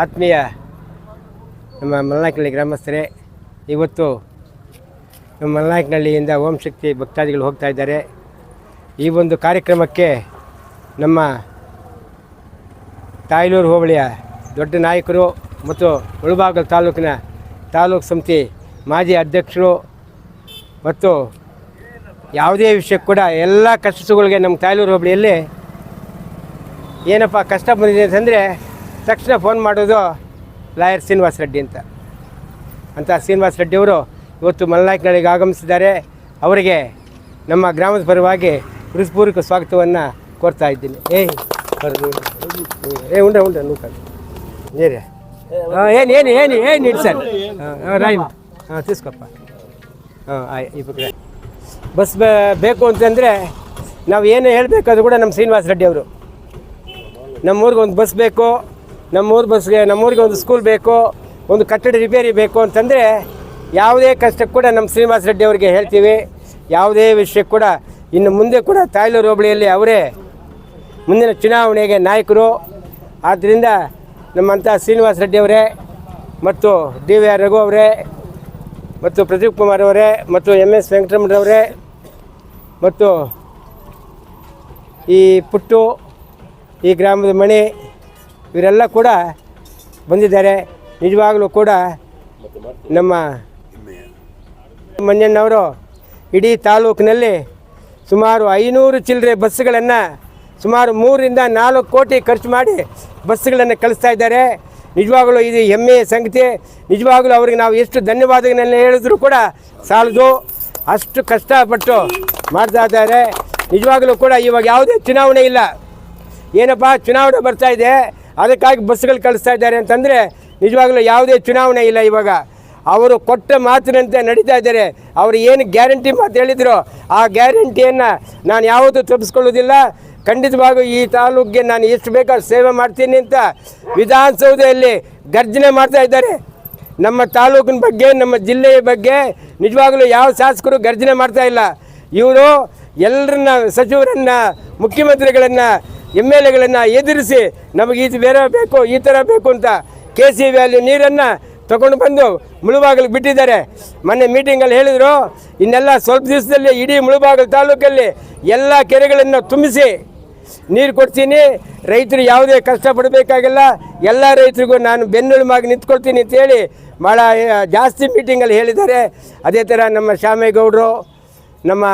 ಆತ್ಮೀಯ ನಮ್ಮ ಮಲ್ನಾಯಕನಹಳ್ಳಿ ಗ್ರಾಮಸ್ಥರೇ, ಇವತ್ತು ನಮ್ಮ ಮಲ್ನಾಯ್ಕನಹಳ್ಳಿಯಿಂದ ಓಂ ಶಕ್ತಿ ಭಕ್ತಾದಿಗಳು ಹೋಗ್ತಾ ಇದ್ದಾರೆ. ಈ ಒಂದು ಕಾರ್ಯಕ್ರಮಕ್ಕೆ ನಮ್ಮ ತಾಯ್ಲೂರು ಹೋಬಳಿಯ ದೊಡ್ಡ ನಾಯಕರು ಮತ್ತು ಮುಳುಬಾಗಲ್ ತಾಲೂಕಿನ ತಾಲೂಕು ಸಮಿತಿ ಮಾಜಿ ಅಧ್ಯಕ್ಷರು ಮತ್ತು ಯಾವುದೇ ವಿಷಯಕ್ಕೆ ಕೂಡ ಎಲ್ಲ ಕಷ್ಟಗಳಿಗೆ ನಮ್ಮ ತಾಯ್ಲೂರು ಹೋಬಳಿಯಲ್ಲಿ ಏನಪ್ಪ ಕಷ್ಟ ಬಂದಿದೆ ಅಂತಂದರೆ ತಕ್ಷಣ ಫೋನ್ ಮಾಡೋದು ಲಾಯರ್ ಶ್ರೀನಿವಾಸ ರೆಡ್ಡಿ ಅಂತ. ಅಂತ ಶ್ರೀನಿವಾಸ ರೆಡ್ಡಿ ಅವರು ಇವತ್ತು ಮಲ್ನಾಯ್ಕನಳ್ಳಿಗೆ ಆಗಮಿಸಿದ್ದಾರೆ. ಅವರಿಗೆ ನಮ್ಮ ಗ್ರಾಮದ ಪರವಾಗಿ ಹೃತ್ಪೂರ್ವಕ ಸ್ವಾಗತವನ್ನು ಕೋರ್ತಾ ಇದ್ದೀನಿ. ಏಯ್. ಏ, ಉಂಡ್ರೆ ಉಂಡ್ರೆ ನೂಕ ನೀರೇ ಏನು ಏನು ಏನು ಏನು ಇಡಿ ಸರ್? ಹಾಂ ಹಾಂ ತಿಸ್ಕೊಪ್ಪ. ಹಾಂ ಆಯ್ ಈ ಬಗ್ಗೆ ಬಸ್ ಬೇಕು ಅಂತಂದರೆ ನಾವು ಏನು ಹೇಳಬೇಕಾದ್ರೂ ಕೂಡ ನಮ್ಮ ಶ್ರೀನಿವಾಸ ರೆಡ್ಡಿ ಅವರು. ನಮ್ಮೂರಿಗೆ ಒಂದು ಬಸ್ ಬೇಕು. ನಮ್ಮೂರು ಬಸ್ಗೆ, ನಮ್ಮೂರಿಗೆ ಒಂದು ಸ್ಕೂಲ್ ಬೇಕು, ಒಂದು ಕಟ್ಟಡ ರಿಪೇರಿ ಬೇಕು ಅಂತಂದರೆ ಯಾವುದೇ ಕಷ್ಟಕ್ಕೆ ಕೂಡ ನಮ್ಮ ಶ್ರೀನಿವಾಸ ರೆಡ್ಡಿ ಅವರಿಗೆ ಹೇಳ್ತೀವಿ. ಯಾವುದೇ ವಿಷಯಕ್ಕೆ ಕೂಡ ಇನ್ನು ಮುಂದೆ ಕೂಡ ತಾಯ್ಲೂರು ಹೋಬಳಿಯಲ್ಲಿ ಅವರೇ ಮುಂದಿನ ಚುನಾವಣೆಗೆ ನಾಯಕರು. ಆದ್ದರಿಂದ ನಮ್ಮಂಥ ಶ್ರೀನಿವಾಸ ರೆಡ್ಡಿ ಅವರೇ ಮತ್ತು ಡಿ ವಿ ಆರ್ ರಘು ಅವರೇ ಮತ್ತು ಪ್ರದೀಪ್ ಕುಮಾರ್ ಅವರೇ ಮತ್ತು ಎಂ ಎಸ್ ವೆಂಕಟರಮಣರವರೇ ಮತ್ತು ಈ ಪುಟ್ಟು, ಈ ಗ್ರಾಮದ ಮಣಿ ಇವರೆಲ್ಲ ಕೂಡ ಬಂದಿದ್ದಾರೆ. ನಿಜವಾಗಲೂ ಕೂಡ ನಮ್ಮ ಮಂಜಣ್ಣವರು ಇಡೀ ತಾಲೂಕಿನಲ್ಲಿ ಸುಮಾರು ಐನೂರು ಚಿಲ್ಲರೆ ಬಸ್ಸುಗಳನ್ನು ಸುಮಾರು ಮೂರರಿಂದ ನಾಲ್ಕು ಕೋಟಿ ಖರ್ಚು ಮಾಡಿ ಬಸ್ಸುಗಳನ್ನು ಕಳಿಸ್ತಾ ಇದ್ದಾರೆ. ನಿಜವಾಗಲೂ ಇದು ಹೆಮ್ಮೆಯ ಸಂಗತಿ. ನಿಜವಾಗಲೂ ಅವ್ರಿಗೆ ನಾವು ಎಷ್ಟು ಧನ್ಯವಾದಗಳನ್ನ ಹೇಳಿದ್ರು ಕೂಡ ಸಾಲದು. ಅಷ್ಟು ಕಷ್ಟಪಟ್ಟು ಮಾಡ್ತಾ ಇದ್ದಾರೆ. ನಿಜವಾಗಲೂ ಕೂಡ ಇವಾಗ ಯಾವುದೇ ಚುನಾವಣೆ ಇಲ್ಲ. ಏನಪ್ಪ, ಚುನಾವಣೆ ಬರ್ತಾ ಇದೆ. ಅದಕ್ಕಾಗಿ ಬಸ್ಗಳು ಕಳಿಸ್ತಾ ಇದ್ದಾರೆ ಅಂತಂದರೆ ನಿಜವಾಗಲೂ ಯಾವುದೇ ಚುನಾವಣೆ ಇಲ್ಲ ಇವಾಗ. ಅವರು ಕೊಟ್ಟ ಮಾತಿನಂತೆ ನಡೀತಾ ಇದ್ದಾರೆ. ಅವರು ಏನು ಗ್ಯಾರಂಟಿ ಮಾತು ಹೇಳಿದ್ರು, ಆ ಗ್ಯಾರಂಟಿಯನ್ನು ನಾನು ಯಾವತ್ತೂ ತಪ್ಪಿಸ್ಕೊಳ್ಳೋದಿಲ್ಲ ಖಂಡಿತವಾಗೂ ಈ ತಾಲೂಕಿಗೆ ನಾನು ಎಷ್ಟು ಬೇಕಾದ್ರೂ ಸೇವೆ ಮಾಡ್ತೀನಿ ಅಂತ ವಿಧಾನಸೌಧದಲ್ಲಿ ಗರ್ಜನೆ ಮಾಡ್ತಾ ಇದ್ದಾರೆ. ನಮ್ಮ ತಾಲೂಕಿನ ಬಗ್ಗೆ, ನಮ್ಮ ಜಿಲ್ಲೆಯ ಬಗ್ಗೆ ನಿಜವಾಗಲೂ ಯಾವ ಶಾಸಕರು ಗರ್ಜನೆ ಮಾಡ್ತಾ ಇಲ್ಲ. ಇವರು ಎಲ್ಲರನ್ನ, ಸಚಿವರನ್ನು, ಮುಖ್ಯಮಂತ್ರಿಗಳನ್ನು ಎಂ ಎಲ್ ಎಗಳನ್ನು ಎದುರಿಸಿ ನಮಗೆ ಇದು ಬೇರೆ ಬೇಕು, ಈ ಥರ ಬೇಕು ಅಂತ ಕೆ ಸಿ ವ್ಯಾಲಿ ನೀರನ್ನು ತಗೊಂಡು ಬಂದು ಮುಳುಬಾಗಿಲಿಗೆ ಬಿಟ್ಟಿದ್ದಾರೆ. ಮೊನ್ನೆ ಮೀಟಿಂಗಲ್ಲಿ ಹೇಳಿದರು, ಇನ್ನೆಲ್ಲ ಸ್ವಲ್ಪ ದಿವಸದಲ್ಲಿ ಇಡೀ ಮುಳುಬಾಗಿಲು ತಾಲೂಕಲ್ಲಿ ಎಲ್ಲ ಕೆರೆಗಳನ್ನು ತುಂಬಿಸಿ ನೀರು ಕೊಡ್ತೀನಿ. ರೈತರು ಯಾವುದೇ ಕಷ್ಟಪಡಬೇಕಾಗಿಲ್ಲ. ಎಲ್ಲ ರೈತರಿಗೂ ನಾನು ಬೆನ್ನೆಲುಬಾಗಿ ನಿಂತ್ಕೊಳ್ತೀನಿ ಅಂತೇಳಿ ಭಾಳ ಜಾಸ್ತಿ ಮೀಟಿಂಗಲ್ಲಿ ಹೇಳಿದ್ದಾರೆ. ಅದೇ ಥರ ನಮ್ಮ ಶ್ಯಾಮೇಗೌಡರು ನಮ್ಮ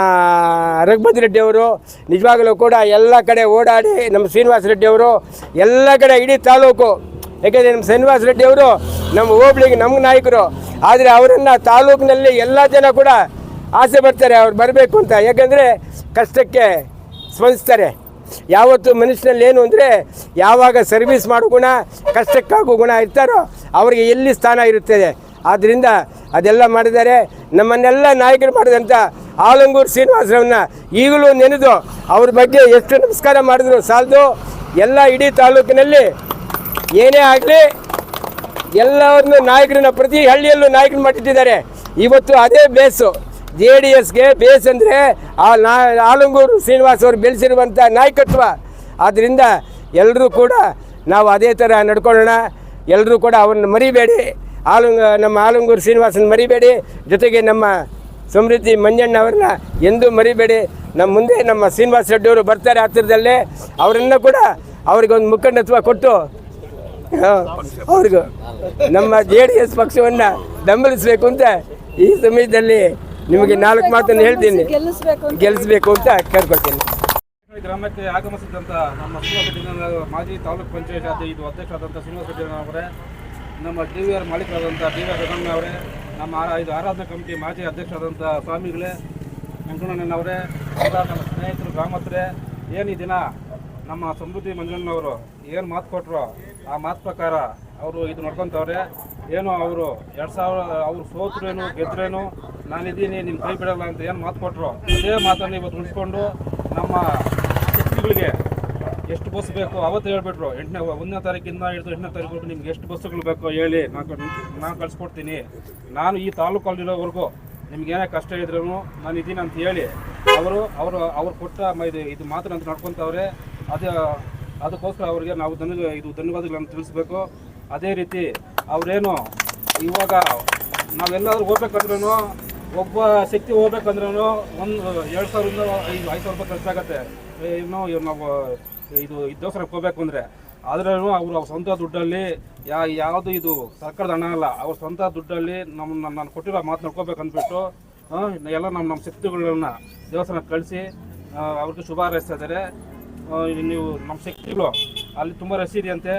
ರಘುಪತಿ ರೆಡ್ಡಿ ಅವರು ನಿಜವಾಗಲೂ ಕೂಡ ಎಲ್ಲ ಕಡೆ ಓಡಾಡಿ ನಮ್ಮ ಶ್ರೀನಿವಾಸ ರೆಡ್ಡಿ ಅವರು ಎಲ್ಲ ಕಡೆ ಇಡೀ ತಾಲೂಕು, ಯಾಕೆಂದರೆ ನಮ್ಮ ಶ್ರೀನಿವಾಸ ರೆಡ್ಡಿ ಅವರು ನಮ್ಮ ಹೋಬಳಿಗೆ ನಮ್ಮ ನಾಯಕರು, ಆದರೆ ಅವರನ್ನು ತಾಲೂಕಿನಲ್ಲಿ ಎಲ್ಲ ಜನ ಕೂಡ ಆಸೆ ಬರ್ತಾರೆ ಅವ್ರು ಬರಬೇಕು ಅಂತ. ಯಾಕೆಂದರೆ ಕಷ್ಟಕ್ಕೆ ಸ್ಪಂದಿಸ್ತಾರೆ. ಯಾವತ್ತು ಮನುಷ್ಯನಲ್ಲಿ ಏನು ಅಂದರೆ ಯಾವಾಗ ಸರ್ವಿಸ್ ಮಾಡೋ ಗುಣ, ಕಷ್ಟಕ್ಕಾಗೋ ಗುಣ ಇರ್ತಾರೋ ಅವರಿಗೆ ಎಲ್ಲಿ ಸ್ಥಾನ ಇರುತ್ತದೆ. ಆದ್ದರಿಂದ ಅದೆಲ್ಲ ಮಾಡಿದ್ದಾರೆ. ನಮ್ಮನ್ನೆಲ್ಲ ನಾಯಕರು ಮಾಡಿದಂಥ ಆಲಂಗೂರು ಶ್ರೀನಿವಾಸರವನ್ನ ಈಗಲೂ ನೆನೆದು ಅವ್ರ ಬಗ್ಗೆ ಎಷ್ಟು ನಮಸ್ಕಾರ ಮಾಡಿದ್ರು ಸಾಲದು, ಎಲ್ಲ ಇಡೀ ತಾಲೂಕಿನಲ್ಲಿ ಏನೇ ಆಗಲಿ ಎಲ್ಲವನ್ನು ನಾಯಕರನ್ನ ಪ್ರತಿ ಹಳ್ಳಿಯಲ್ಲೂ ನಾಯಕರು ಮಾಡಿಟ್ಟಿದ್ದಾರೆ. ಇವತ್ತು ಅದೇ ಬೇಸು. ಜೆ ಡಿ ಎಸ್ಗೆ ಬೇಸ್ ಅಂದರೆ ಆ ನಾ ಆಲಂಗೂರು ಶ್ರೀನಿವಾಸ್ ಅವರು ಬೆಳೆಸಿರುವಂಥ ನಾಯಕತ್ವ. ಆದ್ದರಿಂದ ಎಲ್ಲರೂ ಕೂಡ ನಾವು ಅದೇ ಥರ ನಡ್ಕೊಳ್ಳೋಣ. ಎಲ್ಲರೂ ಕೂಡ ಅವನ್ನ ಮರಿಬೇಡಿ. ಆಲಂಗ ನಮ್ಮ ಆಲಂಗೂರು ಶ್ರೀನಿವಾಸನ ಮರಿಬೇಡಿ. ಜೊತೆಗೆ ನಮ್ಮ ಸಮೃದ್ಧಿ ಮಂಜಣ್ಣ ಅವ್ರನ್ನ ಎಂದೂ ಮರಿಬೇಡಿ. ನಮ್ಮ ಮುಂದೆ ನಮ್ಮ ಶ್ರೀನಿವಾಸ ರೆಡ್ಡಿ ಅವರು ಬರ್ತಾರೆ ಹತ್ತಿರದಲ್ಲೇ. ಅವರನ್ನ ಕೂಡ ಅವ್ರಿಗೊಂದು ಮುಖಂಡತ್ವ ಕೊಟ್ಟು ಅವ್ರಿಗೂ ನಮ್ಮ ಜೆ ಡಿ ಎಸ್ ಪಕ್ಷವನ್ನು ಬೆಂಬಲಿಸಬೇಕು ಅಂತ ಈ ಸಮಯದಲ್ಲಿ ನಿಮಗೆ ನಾಲ್ಕು ಮಾತನ್ನು ಹೇಳ್ತೀನಿ. ಗೆಲ್ಲಿಸಬೇಕು ಅಂತ ಕೇಳ್ಕೊಳ್ತೀನಿ. ಗ್ರಾಮಕ್ಕೆ ಆಗಮಿಸಿದಂಥ ನಮ್ಮ ಮಾಜಿ ತಾಲೂಕ್ ಪಂಚಾಯತ್ ಅಧ್ಯಕ್ಷರಾದಂಥ ಶ್ರೀನಿವಾಸ ಅವರೇ ನಮ್ಮ ಡಿ ವಿ ಆರ್ ಮಾಲೀಕರಾದಂಥ ಡಿ ವಿ ಆರ್ ಅವರೇ ನಮ್ಮ ಇದು ಆರಾಧನಾ ಕಮಿಟಿ ಮಾಜಿ ಅಧ್ಯಕ್ಷರಾದಂಥ ಸ್ವಾಮಿಗಳೇ ವೆಂಕಣ್ಣನವರೇ ಎಲ್ಲ ನಮ್ಮ ಸ್ನೇಹಿತರು, ಗ್ರಾಮಸ್ಥರೇ, ಏನು ಈ ದಿನ ನಮ್ಮ ಸಮೃದ್ಧಿ ಮಂಜಣ್ಣನವರು ಏನು ಮಾತು ಕೊಟ್ಟರು ಆ ಮಾತು ಪ್ರಕಾರ ಅವರು ಇದು ನೋಡ್ಕೊತವ್ರೆ. ಏನು ಅವರು ಎರಡು ಸಾವಿರ, ಅವ್ರು ಸೋತ್ರೇನು, ಗೆದ್ರೇನು, ನಾನಿದ್ದೀನಿ ನಿಮ್ಮ ಕೈ ಬಿಡಲ್ಲ ಅಂತ ಏನು ಮಾತು ಕೊಟ್ಟರು ಅದೇ ಮಾತನ್ನು ಇವತ್ತು ಉಳಿಸ್ಕೊಂಡು ನಮ್ಮ ಶಕ್ತಿಗಳಿಗೆ ಎಷ್ಟು ಬಸ್ ಬೇಕು? ಅವತ್ತು ಹೇಳ್ಬಿಟ್ರು, ಎಂಟನೇ ಒಂದನೇ ತಾರೀಕಿಂದ ಹಿಡಿದು ಎಂಟನೇ ತಾರೀಕು ನಿಮ್ಗೆ ಎಷ್ಟು ಬಸ್ಸುಗಳು ಬೇಕು ಹೇಳಿ ನಾನು ನಾನು ಕಳಿಸ್ಕೊಡ್ತೀನಿ. ನಾನು ಈ ತಾಲೂಕಲ್ಲಿರೋವರೆಗೂ ನಿಮ್ಗೆ ಏನೇ ಕಷ್ಟ ಇದ್ರೂ ನಾನು ಇದ್ದೀನಿ ಅಂತ ಹೇಳಿ ಅವರು ಅವರು, ಅವ್ರು ಕೊಟ್ಟ ಇದು ಇದು ಮಾತ್ರ ಅಂತ ನಡ್ಕೊತವ್ರೆ, ಅದು, ಅದಕ್ಕೋಸ್ಕರ ಅವರಿಗೆ ನಾವು ಧನ್ಯ ಇದು ಧನ್ಯವಾದಗಳನ್ನು ತಿಳಿಸ್ಬೇಕು. ಅದೇ ರೀತಿ ಅವರೇನು ಇವಾಗ ನಾವೆಲ್ಲಾದ್ರೂ ಹೋಗ್ಬೇಕಂದ್ರೂ ಒಬ್ಬ ಶಕ್ತಿ ಹೋಗ್ಬೇಕಂದ್ರೂ ಒಂದು, ಎರಡು ಸಾವಿರದಿಂದ ಐದು ಐದು ಸಾವಿರ ರೂಪಾಯಿ ಖರ್ಚಾಗತ್ತೆ. ಇನ್ನು ನಾವು ಇದು ದೇವಸ್ಥಾನಕ್ಕೆ ಹೋಗ್ಬೇಕು ಅಂದರೆ ಆದ್ರೂ ಅವರು ಅವ್ರ ಸ್ವಂತ ದುಡ್ಡಲ್ಲಿ ಯಾ ಯಾವುದು ಇದು ಸರ್ಕಾರದ ಹಣ ಅಲ್ಲ ಅವ್ರ ಸ್ವಂತ ದುಡ್ಡಲ್ಲಿ ನಮ್ಮ ನಾನು ಕೊಟ್ಟಿರೋ ಮಾತು ನೋಡ್ಕೋಬೇಕು ಅಂದ್ಬಿಟ್ಟು ಎಲ್ಲ ನಮ್ಮ ನಮ್ಮ ಶಕ್ತಿಗಳನ್ನ ದೇವಸ್ಥಾನಕ್ಕೆ ಕಳಿಸಿ ಅವ್ರಿಗೆ ಶುಭ ಹಾರೈಸ್ತಾ ಇದ್ದಾರೆ ಆ, ನೀವು ನಮ್ಮ ಶಕ್ತಿಗಳು ಅಲ್ಲಿ ತುಂಬ ರಶೀದಿ ಅಂತೆ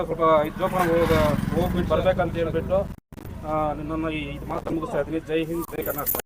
ಸ್ವಲ್ಪ ಜೋಪಾನ ಹೋಗಿ ಹೋಗ್ಬಿಟ್ಟು ಬರ್ಬೇಕಂತ ಹೇಳ್ಬಿಟ್ಟು ನನ್ನ ಈ ಮಾತು ಮುಗಿಸ್ತಾ ಇದ್ದೀನಿ. ಜೈ ಹಿಂದ್ ಜೈ ಕರ್ನಾಟಕ.